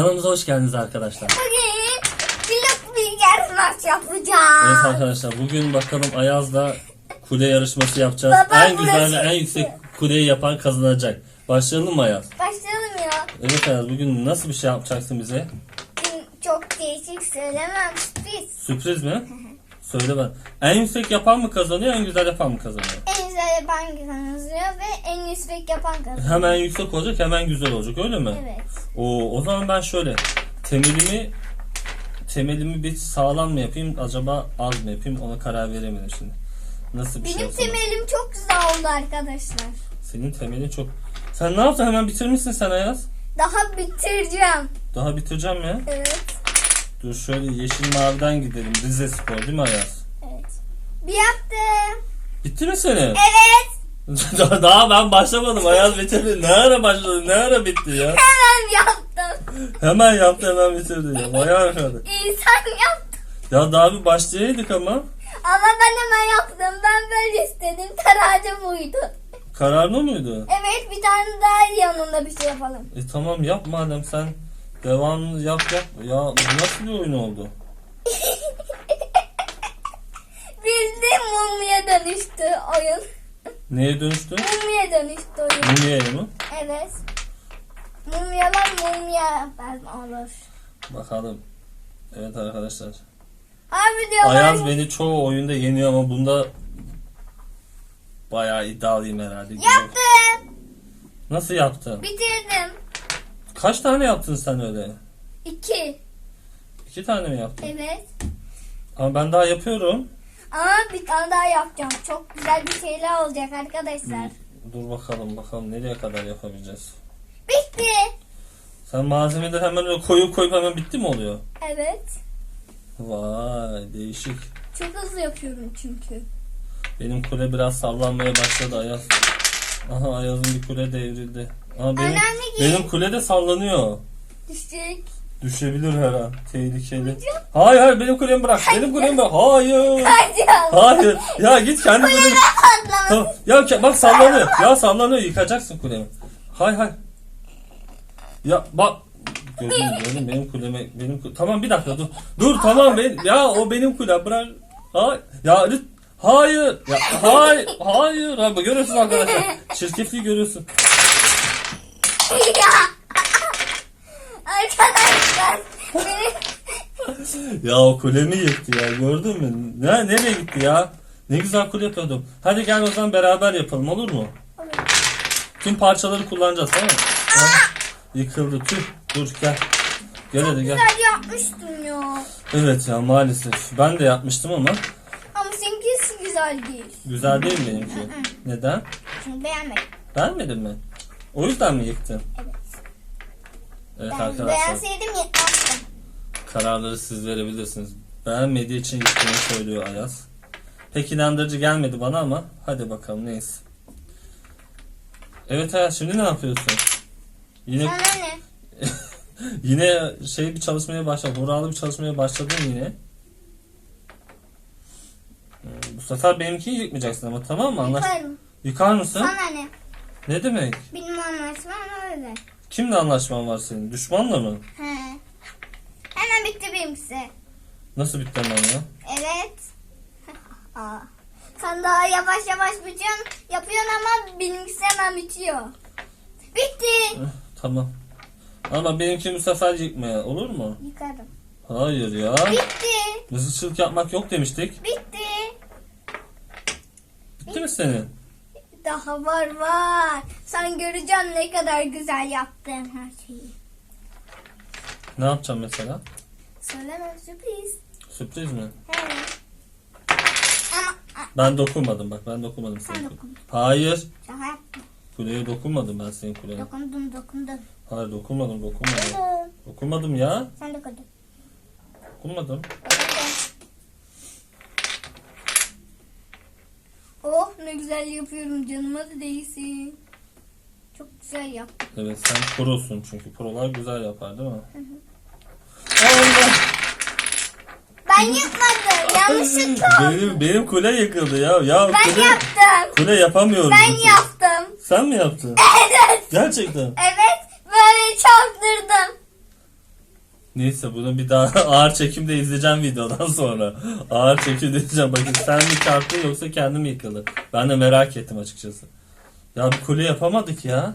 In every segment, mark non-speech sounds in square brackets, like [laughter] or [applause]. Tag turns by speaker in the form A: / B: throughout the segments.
A: Kanalımıza hoş geldiniz arkadaşlar.
B: Bugün blok bilgi maç yapacağız.
A: Evet arkadaşlar bugün bakalım Ayaz'la kule yarışması yapacağız.
B: Baba,
A: en güzel ve en yüksek kuleyi yapan kazanacak. Başlayalım mı Ayaz?
B: Başlayalım ya.
A: Evet Ayaz bugün nasıl bir şey yapacaksın bize?
B: Çok değişik söylemem sürpriz.
A: Sürpriz mi? [laughs] Söyle ben. En yüksek yapan mı kazanıyor en güzel yapan mı kazanıyor?
B: En güzel yapan kazanıyor ve en yüksek yapan kazanıyor.
A: Hemen yüksek olacak hemen güzel olacak öyle mi?
B: Evet.
A: Oo, o zaman ben şöyle temelimi temelimi bir sağlam mı yapayım acaba az mı yapayım ona karar veremedim şimdi. Nasıl bir şey
B: Benim
A: yapsam?
B: temelim çok güzel oldu arkadaşlar.
A: Senin temelin çok... Sen ne yaptın hemen bitirmişsin sen Ayaz.
B: Daha bitireceğim.
A: Daha bitireceğim ya.
B: Evet.
A: Dur şöyle yeşil maviden gidelim. Rize Spor değil mi Ayaz?
B: Evet. Bir yaptım.
A: Bitti mi senin?
B: Evet. [laughs]
A: daha, daha ben başlamadım. Ayaz bitirdi. Ne ara başladı? Ne ara bitti ya?
B: Hemen yaptım.
A: Hemen yaptı hemen bitirdi ya. Vay arkadaş.
B: İnsan yaptı.
A: Ya daha bir başlayaydık ama.
B: Ama ben hemen yaptım. Ben böyle istedim. Kararım buydu.
A: Kararlı mıydı?
B: Evet bir tane daha yanında bir şey yapalım.
A: E tamam yap madem sen devamlı yap yap. Ya nasıl bir oyun oldu? [laughs]
B: Bildiğin mumya dönüştü oyun.
A: Neye dönüştü?
B: Mumya dönüştü oyun.
A: Mumya'ya mı?
B: Evet. Mumyalar mumya ben olur.
A: Bakalım. Evet arkadaşlar.
B: Abi diyorlar.
A: Ayaz beni çoğu oyunda yeniyor ama bunda bayağı iddialıyım herhalde.
B: Yaptım.
A: Nasıl yaptın?
B: Bitirdim.
A: Kaç tane yaptın sen öyle?
B: İki.
A: İki tane mi yaptın?
B: Evet.
A: Ama ben daha yapıyorum.
B: Ama bir tane daha yapacağım. Çok güzel bir şeyler olacak arkadaşlar.
A: Dur bakalım bakalım nereye kadar yapabileceğiz.
B: Bitti.
A: Sen malzemeleri hemen öyle koyup koyup hemen bitti mi oluyor?
B: Evet.
A: Vay değişik.
B: Çok hızlı yapıyorum çünkü.
A: Benim kule biraz sallanmaya başladı Ayaz. Aha Ayaz'ın bir kule devrildi. Aha benim,
B: değil.
A: benim kule de sallanıyor.
B: Düşecek.
A: Düşebilir her an. Tehlikeli. Hayır hayır benim kulemi bırak. Benim kulemi bırak. Hayır. Hayır. Ya git kendi. Tamam. Ya bak sallanıyor. Ya sallanıyor. Yıkacaksın kulemi. Hay hay. Ya bak. Gördün mü? Gördün benim kuleme benim ku- tamam bir dakika dur. Dur tamam ben ya o benim kulem bırak. Hayır. Ya hayır. Ya hayır. Hayır. Abi görüyorsun arkadaşlar. Çirkefliği görüyorsun.
B: Ya. Arkadaşlar.
A: Ya o kulemi yıktı ya gördün mü? Ne, nereye gitti ya? Ne güzel kule yapıyordum. Hadi gel o zaman beraber yapalım olur mu? Tüm parçaları kullanacağız tamam mı? Ha, Yıkıldı tüh. Dur gel. Gel hadi gel.
B: Güzel yapmıştım ya.
A: Evet ya maalesef. Ben de yapmıştım ama
B: Ama seninkisi güzel değil.
A: güzel değil mi benimki? Neden?
B: Çünkü beğenmedim.
A: Beğenmedin mi? O yüzden mi yıktın?
B: Evet.
A: Evet
B: Ben
A: arkadaşlar.
B: beğenseydim yetmezdim.
A: Kararları siz verebilirsiniz. Beğenmediği için yıktığını söylüyor Ayaz. Pek inandırıcı gelmedi bana ama hadi bakalım neyse. Evet Ayaz şimdi ne yapıyorsun? Yine
B: Sana ne? [laughs]
A: yine şey bir çalışmaya başladın. Huralı bir çalışmaya başladın yine. Hmm, Bu sefer benimkini yıkmayacaksın ama tamam mı? Anlaş
B: Yaparım.
A: Yıkar mısın?
B: Sana ne?
A: Ne demek?
B: Benim anlaşmam öyle.
A: Kimle anlaşman var senin? Düşmanla mı?
B: He. Hemen bitti benimkisi.
A: Nasıl bitti hemen ya?
B: Evet. [laughs] Aa. Sen daha yavaş yavaş bitiyorsun, yapıyorsun ama benimkisi hemen bitiyor. Bitti.
A: Eh, Tamam. Ama benimki bu sefer yıkmaya olur mu?
B: Yıkarım.
A: Hayır ya.
B: Bitti.
A: Mızıkçılık yapmak yok demiştik.
B: Bitti.
A: Bitti mi senin?
B: Daha var var. Sen göreceksin ne kadar güzel yaptın her şeyi.
A: Ne yapacağım mesela?
B: Söylemem sürpriz.
A: Sürpriz mi?
B: He. Ama
A: Ben dokunmadım bak ben dokunmadım senin
B: Sen dokundun.
A: Hayır.
B: şaka yaptım.
A: Kuleye dokunmadım ben senin kuleye.
B: Dokundum dokundum.
A: Hayır dokunmadım dokunmadım.
B: Dokundum.
A: Dokunmadım ya.
B: Sen dokundun.
A: Dokunmadım.
B: Ne güzel yapıyorum canıma da değsin. Çok güzel yaptım.
A: Evet sen prosun çünkü prolar güzel yapar değil mi? Allah!
B: Ben yapmadım. Yanlışlıkla oldu.
A: benim, benim kule yıkıldı ya. Ya
B: Ben
A: kule,
B: yaptım.
A: kule yapamıyorum.
B: Ben yaptım.
A: Sen mi yaptın?
B: Evet.
A: Gerçekten.
B: Evet. Böyle çarptırdım.
A: Neyse bunu bir daha [laughs] ağır çekimde izleyeceğim videodan sonra. Ağır çekimde izleyeceğim. Bakın sen mi çarptın yoksa kendim mi yıkıldı? Ben de merak ettim açıkçası. Ya bir kule yapamadık ya.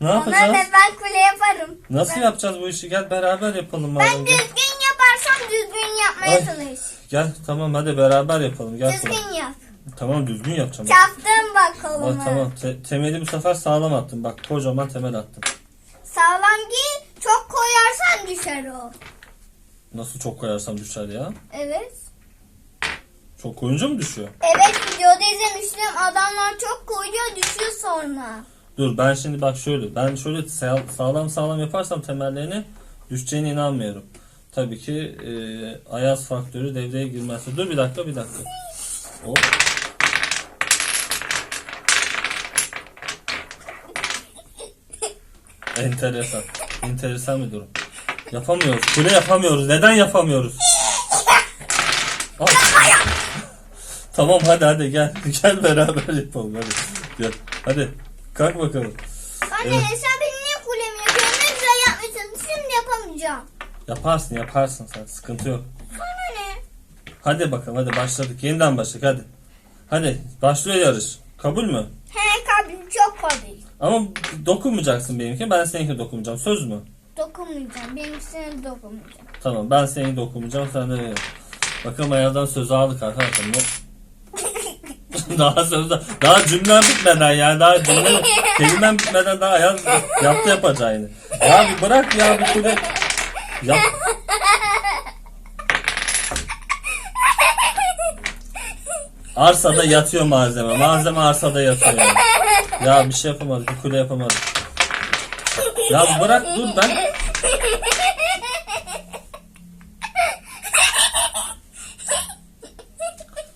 A: Ne
B: Ona
A: yapacağız?
B: ne ben kule yaparım.
A: Nasıl
B: ben,
A: yapacağız bu işi? Gel beraber yapalım.
B: Ben
A: madem.
B: düzgün yaparsam düzgün yapmaya
A: Ay.
B: çalış.
A: Gel tamam hadi beraber yapalım. Gel.
B: Düzgün yap.
A: Tamam düzgün yapacağım.
B: Çaftım bak kolumu.
A: tamam te- temeli bu sefer sağlam attım. Bak kocaman temel attım.
B: Sağlam giy. Koyarsan düşer o.
A: Nasıl çok koyarsam düşer ya?
B: Evet.
A: Çok koyunca mı düşüyor?
B: Evet videoda izlemiştim. Adamlar çok koyuyor düşüyor sonra.
A: Dur ben şimdi bak şöyle. Ben şöyle sa- sağlam sağlam yaparsam temellerini düşeceğine inanmıyorum. Tabii ki e, ayaz faktörü devreye girmezse. Dur bir dakika bir dakika. Hop. [laughs] Enteresan. Enteresan bir durum. Yapamıyoruz. Kule yapamıyoruz. Neden yapamıyoruz? Al. [laughs] Tamam hadi hadi gel. [laughs] Gel beraber yapalım hadi. Gel. Hadi. Kalk bakalım.
B: Anne
A: Evet.
B: sen benim niye kulemi yapıyorsun? Ne güzel yapmışsın. Şimdi yapamayacağım.
A: Yaparsın yaparsın sen. Sıkıntı yok.
B: Bana ne?
A: Hadi bakalım hadi başladık. Yeniden başladık hadi. Hadi başlıyor yarış. Kabul mü?
B: Çok kabul.
A: Ama dokunmayacaksın benimki. Ben seninki dokunmayacağım. Söz mü?
B: Dokunmayacağım. Benimkisine dokunmayacağım.
A: Tamam ben seninki dokunmayacağım. Sen de Bakalım ayazdan sözü aldık arkadaşlar. [laughs] Daha söz daha cümlem bitmeden yani daha cümle kelimem bitmeden daha ayaz yaptı yapacağını. Ya bir bırak ya bir kule. Yap. Arsada yatıyor malzeme. Malzeme arsada yatıyor. Ya, bir şey yapamadık. Bir kule yapamadık. Ya bırak dur ben.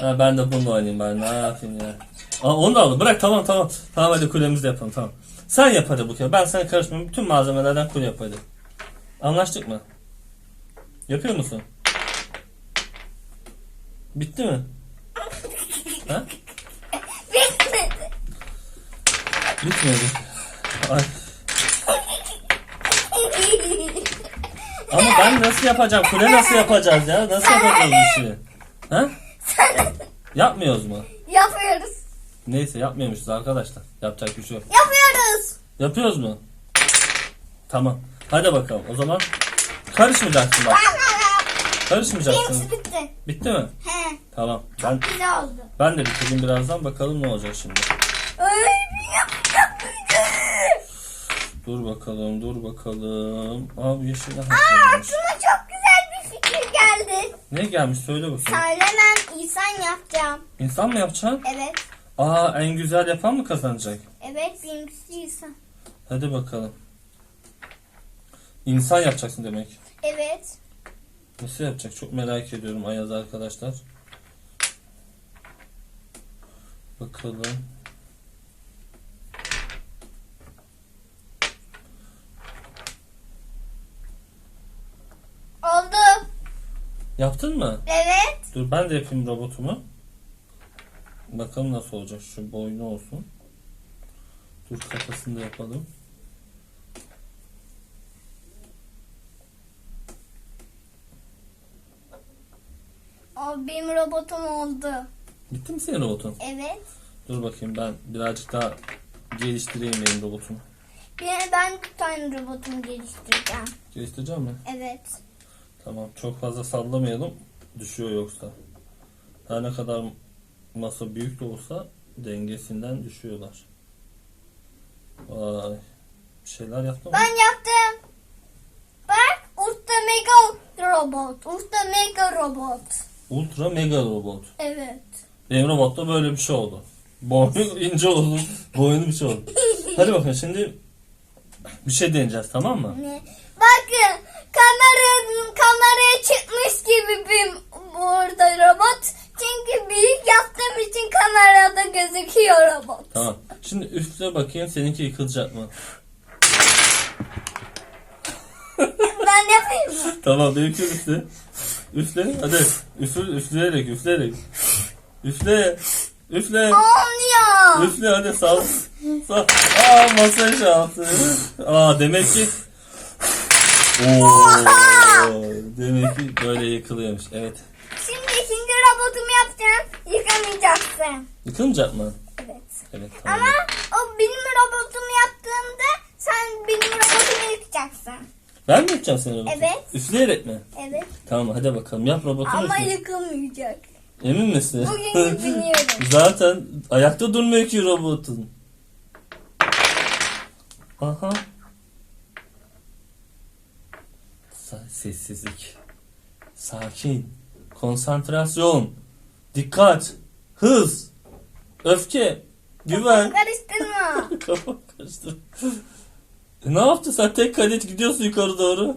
A: Ha, ben de bununla oynayayım ben. Ne yapayım ya. Aa, onu da aldım. Bırak tamam tamam. Tamam hadi kulemizi yapalım tamam. Sen yap hadi bu kere. Ben sana karışmıyorum. Bütün malzemelerden kule yap hadi. Anlaştık mı? Yapıyor musun? Bitti mi? Ha?
B: Bitmedi.
A: Bitmedi. Ay. Ama ben nasıl yapacağım? Kule nasıl yapacağız ya? Nasıl yapacağız bu işi? Ha? Yapmıyoruz mu?
B: Yapıyoruz.
A: Neyse yapmıyormuşuz arkadaşlar. Yapacak bir şey yok.
B: Yapıyoruz.
A: Yapıyoruz mu? Tamam. Hadi bakalım. O zaman karışmayacaksın bak. Karışmayacaksın.
B: Benimkisi bitti.
A: Bitti mi?
B: He.
A: Tamam. Ben
B: Güzel oldu.
A: ben de bitireyim birazdan. Bakalım ne olacak şimdi.
B: Ay mıydı?
A: Dur bakalım, dur bakalım. Abi yeşil
B: Aa
A: gelmiş.
B: aklıma çok güzel bir fikir geldi.
A: Ne gelmiş söyle bakayım.
B: Söylemem insan yapacağım.
A: İnsan mı yapacaksın?
B: Evet.
A: Aa en güzel yapan mı kazanacak?
B: Evet benimkisi insan.
A: Hadi bakalım. İnsan yapacaksın demek.
B: Evet.
A: Nasıl yapacak? Çok merak ediyorum Ayaz arkadaşlar. Bakalım.
B: Oldu.
A: Yaptın mı?
B: Evet.
A: Dur ben de yapayım robotumu. Bakalım nasıl olacak. Şu boynu olsun. Dur kafasını da yapalım.
B: O benim robotum oldu.
A: Bitti mi senin robotun?
B: Evet.
A: Dur bakayım ben birazcık daha geliştireyim benim robotumu.
B: Bir ben bir tane robotumu geliştireceğim.
A: Geliştireceğim mi?
B: Evet.
A: Tamam çok fazla sallamayalım. Düşüyor yoksa. Her ne kadar masa büyük de olsa dengesinden düşüyorlar. Vay. Bir şeyler yaptın mı?
B: Ben yaptım. Bak Ultra Mega Robot. Ultra Mega Robot.
A: Ultra mega robot.
B: Evet.
A: Benim robotta böyle bir şey oldu. Boynu [laughs] ince oldu. Boynu bir şey oldu. Hadi bakın şimdi bir şey deneyeceğiz tamam mı?
B: Ne? Çıkmış gibi bir burada robot. Çünkü büyük yaptığım için kamerada gözüküyor robot.
A: Tamam. Şimdi üfle bakayım seninki yıkılacak mı?
B: Ben yapayım mı?
A: Tamam benimki üfle. Üfle hadi. Üfle, üfleyerek üfleyerek. Üfle. Üfle.
B: Olmuyor.
A: Üfle hadi sağ Sağ. Aa masaya şey yaptı. Aa demek ki Oo, demek ki böyle yıkılıyormuş. Evet.
B: Şimdi ikinci robotumu yapacağım. Yıkamayacaksın.
A: Yıkılmayacak mı?
B: Evet.
A: Evet tamam.
B: Ama o benim robotumu yaptığında sen benim robotumu yıkacaksın.
A: Ben mi yapacağım senin robotu?
B: Evet.
A: Üfleyerek mi?
B: Evet.
A: Tamam hadi bakalım yap robotunu
B: Ama
A: üfle.
B: yıkılmayacak.
A: Emin misin?
B: Bugün biliyorum. [laughs]
A: Zaten ayakta durmuyor ki robotun. Aha. Sessizlik. Sakin. Konsantrasyon. Dikkat. Hız. Öfke. Güven.
B: Karıştırma. [laughs]
A: Kafa karıştı. E, ne yaptın sen tek kadet gidiyorsun yukarı doğru.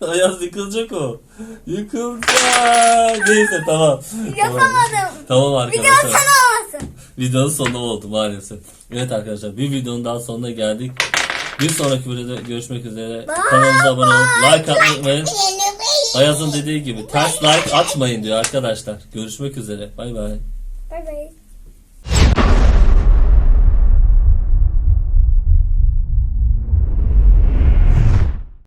A: [laughs] Ayaz yıkılacak o. Yıkılacak. Neyse tamam.
B: Yapamadım.
A: tamam arkadaşlar.
B: sana olmasın.
A: Videonun sonu oldu maalesef. Evet arkadaşlar bir videonun daha sonuna geldik. Bir sonraki videoda görüşmek üzere. Kanalımıza abone olup like atmayı unutmayın. Ayaz'ın dediği gibi ters like atmayın diyor arkadaşlar. Görüşmek üzere. Bay bay.
B: Bye bye.